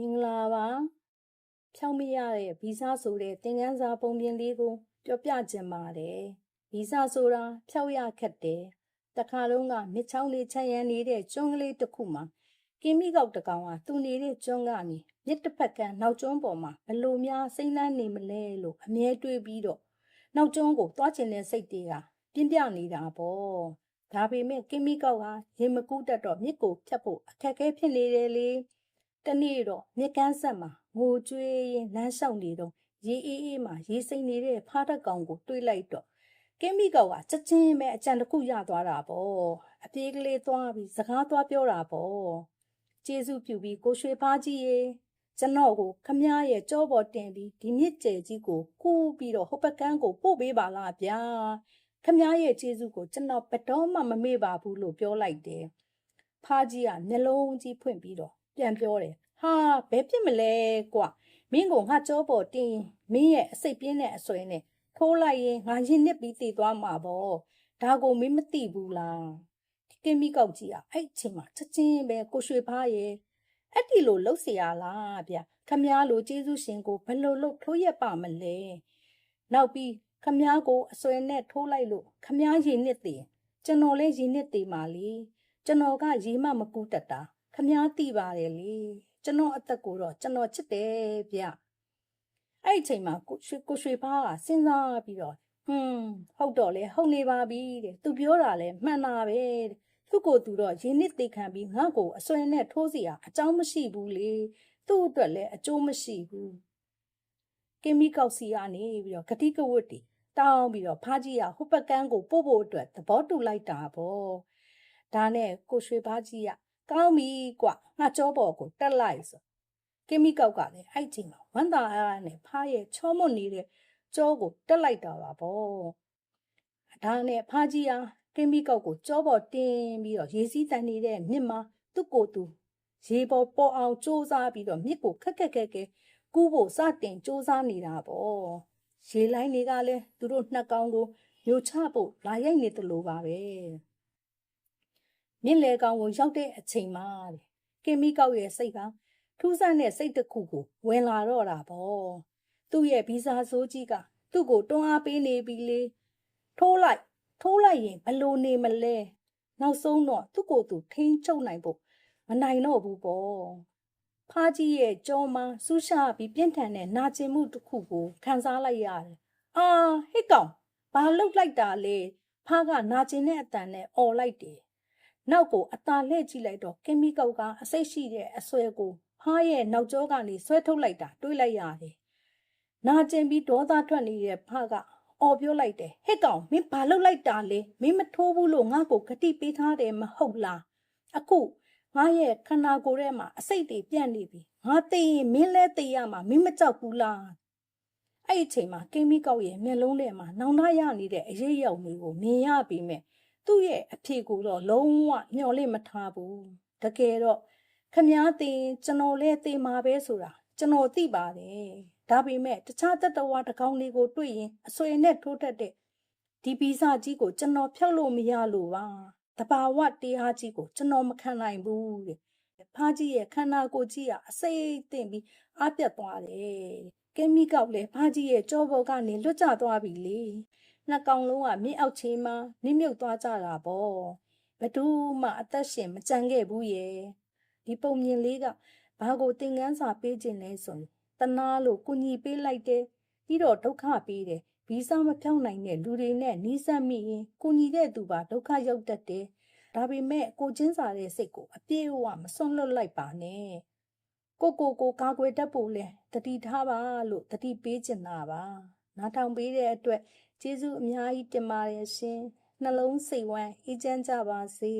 မင်္ဂလာပါဖြောင်းမရတဲ့ဗီဇဆိုတဲ့သင်ခန်းစာပုံပြင်လေးကိုပြောပြခြင်းပါတယ်ဗီဇဆိုတာဖြောက်ရခက်တယ်တခါလုံးကမြစ်ချောင်းလေးချမ်းရမ်းနေတဲ့ကျွန်းကလေးတစ်ခုမှာကင်းမိကောက်တစ်ကောင်ကသူ့နေတဲ့ကျွန်းကနေမြစ်တစ်ဖက်ကနောက်ကျွန်းပေါ်မှာဘလို့များစိမ့်နှမ်းနေမလဲလို့အမြဲတွေးပြီးတော့နောက်ကျွန်းကိုသွားချင်တဲ့စိတ်တွေကပြင်းပြနေတာပေါ့ဒါပေမဲ့ကင်းမိကောက်ဟာရေမကူးတတ်တော့မြစ်ကိုဖြတ်ဖို့အခက်အခဲဖြစ်နေတယ်လေ တနေ့တော့မြက်ကန်းဆက်မှာငိုကြွေးရင်လမ်းလျှောက်နေတော့ရေအေးအေးမှာရေစိမ့်နေတဲ့ဖားတက်ကောင်ကိုတွေးလိုက်တော့ကင်းမိကောက်ကချက်ချင်းပဲအကြံတစ်ခုရသွားတာပေါ့အပြေးကလေးသွားပြီးစကားသွားပြောတာပေါ့ကျေးဇူးပြုပြီးကိုရွှေဖားကြီးရေကျွန်တော်ကိုခမည်းရဲ့ကြောပေါ်တင်ပြီးဒီမြစ်ကျယ်ကြီးကိုကူးပြီးတော့ဟိုဘက်ကန်းကိုပို့ပေးပါလားဗျာခမည်းရဲ့ကျေးဇူးကိုကျွန်တော်ဘယ်တော့မှမမေ့ပါဘူးလို့ပြောလိုက်တယ်ဖားကြီးကမျက်လုံးကြီးဖွင့်ပြီးတော့ ပြန်ပြောတယ်ဟာဘယ်ဖြစ်မလဲကွမင်းကငါကြောပေါ်တင်းမင်းရဲ့အစိတ်ပြင်းတဲ့အဆွဲနဲ့ထိုးလိုက်ရင်ငါရင်နစ်ပြီးတည်သွားမှာပေါ့ဒါကိုမင်းမသိဘူးလားဒီကင်းမီကောက်ကြီးကအဲ့အချိန်မှာချက်ချင်းပဲကိုရွှေဖားရဲ့အဲ့ဒီလိုလှုပ်เสียရလားဗျခမည်းလိုကျေးဇူးရှင်ကိုဘယ်လိုလုပ်ထိုးရက်ပါမလဲနောက်ပြီးခမည်းကိုအဆွဲနဲ့ထိုးလိုက်လို့ခမည်းရင်နစ်တည်ကျွန်တော်လည်းရင်နစ်တည်ပါလေကျွန်တော်ကရေမမကူးတတ်တာ ခမည်းသိပါတယ်လေကျွန်တော်အသက်ကိုတော့ကျွန်တော်ချစ်တယ်ဗျအဲ့ဒီအချိန်မှာကိုရွှေကိုရွှေဖားကစဉ်းစားပြီးတော့ဟွန်းဟုတ်တော့လေဟုတ်နေပါပြီတဲ့သူပြောတာလဲမှန်တာပဲတဲ့သူ့ကိုယ်သူတော့ရင်းနစ်သိခံပြီးငါ့ကိုအစွဲနဲ့ထိုးစီရအကြောင်းမရှိဘူးလေသူ့အတွက်လည်းအကျိုးမရှိဘူးကင်မီကောက်စီကနေပြီးတော့ဂတိကဝတ်တီတောင်းပြီးတော့ဖားကြီးကဟိုဘက်ကန်းကိုပို့ဖို့အတွက်သဘောတူလိုက်တာပေါ့ဒါနဲ့ကိုရွှေဖားကြီးက ကောင်းပြီကွငါကြောပေါ်ကိုတက်လိုက်ဆိုကင်မီကောက်ကလည်းအဲ့ချိန်မှာဝမ်းသာအားနဲ့ဖားရဲ့ချောမွတ်နေတဲ့ကြောကိုတက်လိုက်တာပါပေါ့ဒါနဲ့ဖားကြီးဟာကင်မီကောက်ကိုကြောပေါ်တင်ပြီးတော့ရေစီးတန်နေတဲ့မြစ်မှာသူ့ကိုယ်သူရေပေါ်ပေါ်အောင်စူးစမ်းပြီးတော့မြစ်ကိုခက်ခက်ခက်ခက်ကူးဖို့စတင်စူးစမ်းနေတာပေါ့ရေလိုင်းတွေကလည်းသူတို့နှစ်ကောင်ကိုညှိုချဖို့လာရိုက်နေတယ်လို့ပါပဲ မြင့်လေကောင်ကိုရောက်တဲ့အချိန်မှာတဲ့ကင်မီကောက်ရဲ့စိတ်ကထူးဆန်းတဲ့စိတ်တစ်ခုကိုဝင်လာတော့တာပေါ့သူ့ရဲ့ဗီဇာဆိုးကြီးကသူ့ကိုတွန်းအားပေးနေပြီလေထိုးလိုက်ထိုးလိုက်ရင်ဘလို့နေမလဲနောက်ဆုံးတော့သူ့ကိုယ်သူထိန်းချုပ်နိုင်ဖို့မနိုင်တော့ဘူးပေါ့ဖားကြီးရဲ့ကြောမှာဆူးရှာပြီးပြင်းထန်တဲ့နာကျင်မှုတစ်ခုကိုခံစားလိုက်ရတယ်အာဟစ်ကောင်ဘာလှုပ်လိုက်တာလဲဖားကနာကျင်တဲ့အတန်နဲ့អော်လိုက်တယ် နောက်ကိုအตาလှည့်ကြည့်လိုက်တော့ကင်မီကောက်ကအစိတ်ရှိတဲ့အဆွဲကိုဖားရဲ့နောက်ကျောကနေဆွဲထုတ်လိုက်တာတွေးလိုက်ရတယ်နာကျင်ပြီးဒေါသထွက်နေတဲ့ဖားကအော်ပြောလိုက်တယ်ဟဲ့ကောင်မင်းဘာလုပ်လိုက်တာလဲမင်းမထိုးဘူးလို့ငါ့ကိုဂတိပေးထားတယ်မဟုတ်လားအခုငါရဲ့ခန္ဓာကိုယ်ထဲမှာအစိတ်တွေပြန့်နေပြီငါသိရင်မင်းလဲသိရမှာမင်းမကြောက်ဘူးလားအဲ့ဒီအချိန်မှာကင်းမီကောက်ရဲ့မျက်လုံးထဲမှာနောင်တရနေတဲ့အရေးရောက်မျိုးကိုမြင်ရပြီးမြဲ သူ့ရဲ့အဖြေကိုတော့လုံးဝမျှော်လင့်မထားဘူးတကယ်တော့ခမားသိရင်ကျွန်တော်လဲသိမှာပဲဆိုတာကျွန်တော်သိပါတယ်ဒါပေမဲ့တခြားတတဝါတစ်ကောင်လေးကိုတွေ့ရင်အဆွေနဲ့ထိုးတတ်တဲ့ဒီပီဇာကြီးကိုကျွန်တော်ဖြောက်လို့မရလို့ပါတဘာဝတရားကြီးကိုကျွန်တော်မခံနိုင်ဘူးတဲ့ဖားကြီးရဲ့ခန္ဓာကိုယ်ကြီးကအစိတ်သိမ့်ပြီးအပြတ်သွားတယ်ကဲမီကောက်လည်းဖားကြီးရဲ့ကြောဘော်ကနေလွတ်ကျသွားပြီလေ နှစ်ကောင်လုံးကမြင့်အောက်ချင်းမှာနစ်မြုပ်သွားကြတာပေါ့ဘသူမှအသက်ရှင်မကြံခဲ့ဘူးရဲ့ဒီပုံမြင်လေးကဘာကိုသင်ခန်းစာပေးခြင်းလဲဆိုရင်တနာလို့ကုညီပေးလိုက်တယ်ပြီးတော့ဒုက္ခပေးတယ်ဗီဇမဖြောင်းနိုင်တဲ့လူတွေနဲ့နှီးစပ်မိရင်ကုညီတဲ့သူပါဒုက္ခရောက်တတ်တယ်ဒါပေမဲ့ကိုချင်းစာတဲ့စိတ်ကိုအပြည့်အဝမစွန့်လွတ်လိုက်ပါနဲ့ကိုကိုကိုကာကွယ်တတ်ဖို့လဲတတိထားပါလို့တတိပေးချင်တာပါ နားထောင်ပေးတဲ့အတွက်ကျေးဇူးအများကြီးတင်ပါတယ်ရှင်နှလုံးစိတ်ဝမ်းအေးချမ်းကြပါစေ